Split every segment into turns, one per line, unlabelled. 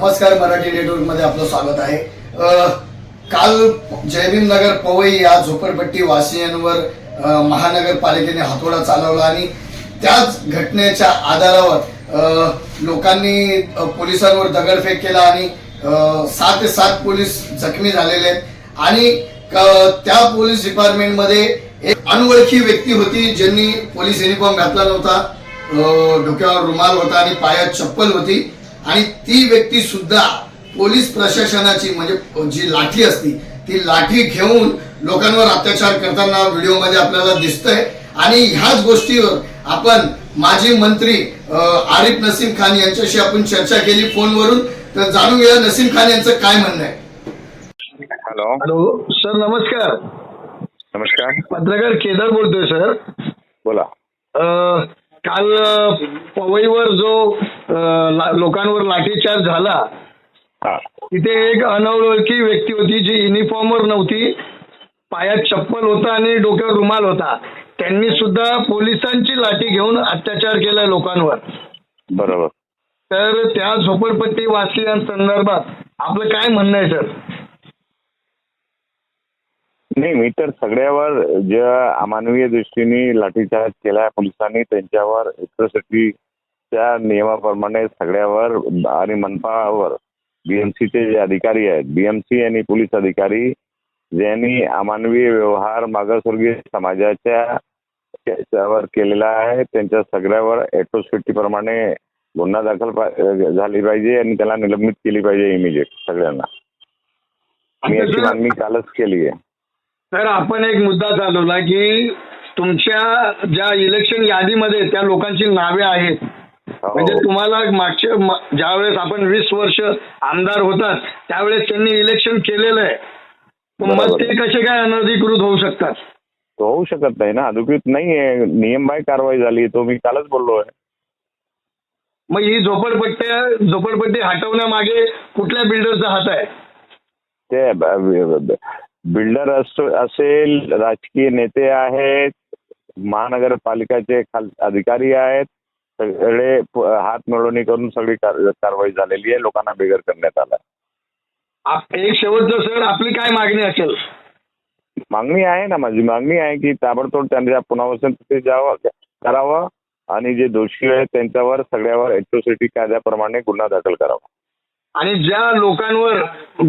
नमस्कार मराठी नेटवर्कमध्ये आपलं स्वागत आहे. काल जयभीम नगर पवई या झोपडपट्टी वासियांवर महानगरपालिकेने हातोडा चालवला आणि त्याच घटनेच्या आधारावर लोकांनी पोलिसांवर दगडफेक केला आणि सात सहा ते सात पोलीस जखमी झालेले आहेत. आणि त्या पोलीस डिपार्टमेंटमध्ये एक अनोळखी व्यक्ती होती ज्यांनी पोलीस युनिफॉर्म घातला नव्हता. डोक्यावर रुमाल होता आणि पायात चप्पल होती. आणि ती व्यक्ती सुद्धा पोलीस प्रशासनाची म्हणजे जी लाठी असती ती लाठी घेऊन लोकांवर अत्याचार करताना व्हिडिओमध्ये आपल्याला दिसतंय. आणि ह्याच गोष्टीवर आपण माजी मंत्री आरिफ नसीम खान यांच्याशी आपण चर्चा केली फोनवरून. तर जाणून घ्या नसीम खान यांचं काय म्हणणं आहे.
हॅलो.
हॅलो. सर नमस्कार.
नमस्कार.
पत्रकार केदार बोलतोय सर.
बोला.
अं, काल पवईवर जो लोकांवर लाठीचार्ज झाला तिथे एक अनोळखी व्यक्ती होती जी युनिफॉर्मवर नव्हती पायात चप्पल होता आणि डोक्यावर रुमाल होता. त्यांनी सुद्धा पोलिसांची लाठी घेऊन अत्याचार केलाय लोकांवर.
बरोबर.
तर त्या झोपडपट्टी वासियांसंदर्भात आपलं काय म्हणणं आहे सर?
नाही मी तर सगळ्यावर ज्या अमानवीय दृष्टीने लाठीचार्ज केला पोलिसांनी त्यांच्यावर एट्रोसिटीच्या नियमाप्रमाणे सगळ्यावर आणि मनपावर बीएमसीचे जे अधिकारी आहेत बीएमसी आणि पोलीस अधिकारी ज्यांनी अमानवीय व्यवहार मागासवर्गीय समाजाच्या त्याच्यावर केलेला आहे त्यांच्या सगळ्यावर प्रमाणे गुन्हा दाखल झाली पाहिजे आणि त्याला निलंबित केली पाहिजे इमिजिएट सगळ्यांना. मी अशी मागणी कालच केली आहे.
तर आपण एक मुद्दा चालवला की तुमच्या ज्या इलेक्शन यादीमध्ये त्या लोकांची नावे आहेत.
हो.
म्हणजे तुम्हाला मागच्या म- ज्यावेळेस आपण वीस वर्ष आमदार होतात त्यावेळेस त्यांनी इलेक्शन केलेलं आहे. मग. ते कसे काय अनधिकृत होऊ शकतात?
तो होऊ शकत नाही ना. अधिकृत नाही आहे नियमबाह्य कारवाई झाली तो मी कालच बोललोय
मग ही झोपडपट्ट्या झोपडपट्टी हटवण्यामागे कुठल्या बिल्डरचा हात आहे?
ते बिल्डर असेल राजकीय नेते आहेत महानगरपालिकाचे खाल अधिकारी आहेत सगळे हात मिळवणी करून सगळी कार- कारवाई झालेली आहे लोकांना बेघर करण्यात आलं
आप- एक शेवटचं सर. आपली काय मागणी असेल?
मागणी आहे ना माझी मागणी आहे की ताबडतोब त्यांच्या पुनर्वसन तिथे जावं करावं आणि जे दोषी आहेत त्यांच्यावर सगळ्यावर एट्रोसिटी कायद्याप्रमाणे गुन्हा दाखल करावा.
आणि ज्या लोकांवर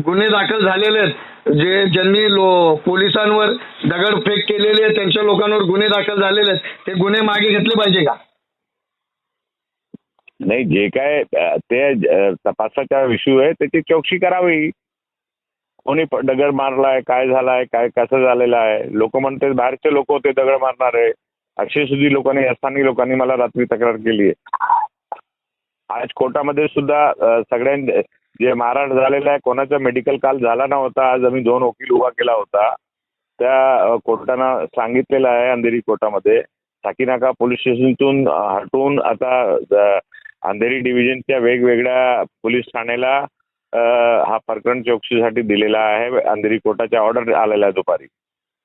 गुन्हे दाखल झालेले आहेत जे ज्यांनी लो पोलिसांवर दगडफेक केलेली आहे त्यांच्या लोकांवर गुन्हे दाखल झालेले आहेत ते गुन्हे मागे घेतले पाहिजे का?
नाही जे काय ते अ, तपासाचा विषय आहे त्याची चौकशी करावी. कोणी दगड मारलाय काय झालाय काय कसं झालेलं आहे? लोक म्हणते बाहेरचे लोक होते दगड मारणार. आहे अक्षय सुधी लोकांनी स्थानिक लोकांनी मला रात्री तक्रार केली आहे आज कोर्टामध्ये सुद्धा सगळ्यां जे मारहाण झालेलं आहे कोणाचा मेडिकल काल झाला नव्हता आज आम्ही दोन वकील उभा केला होता. त्या कोर्टानं सांगितलेलं आहे अंधेरी कोर्टामध्ये. साकीनाका पोलीस स्टेशनतून हटवून हटून आता अंधेरी डिव्हिजनच्या वेगवेगळ्या पोलीस ठाण्याला हा प्रकरण चौकशीसाठी दिलेला आहे. अंधेरी कोर्टाच्या ऑर्डर आलेला आहे दुपारी.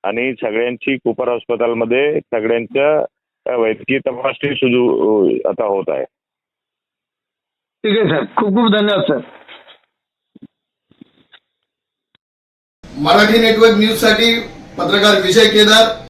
आणि सगळ्यांची कुपर हॉस्पिटलमध्ये सगळ्यांचं वैद्यकीय तपासणी सुरू आता होत आहे.
ठीक आहे सर. खूप खूप धन्यवाद सर.
मराठी नेटवर्क न्यूजसाठी पत्रकार विजय केदार.